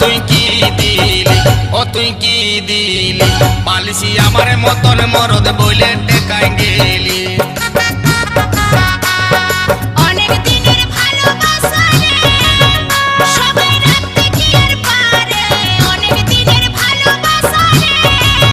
তুই কি দিলি? ও তুই কি দিলি? পালিসি আমার মতন মরদ বলে টেকাই গেলি।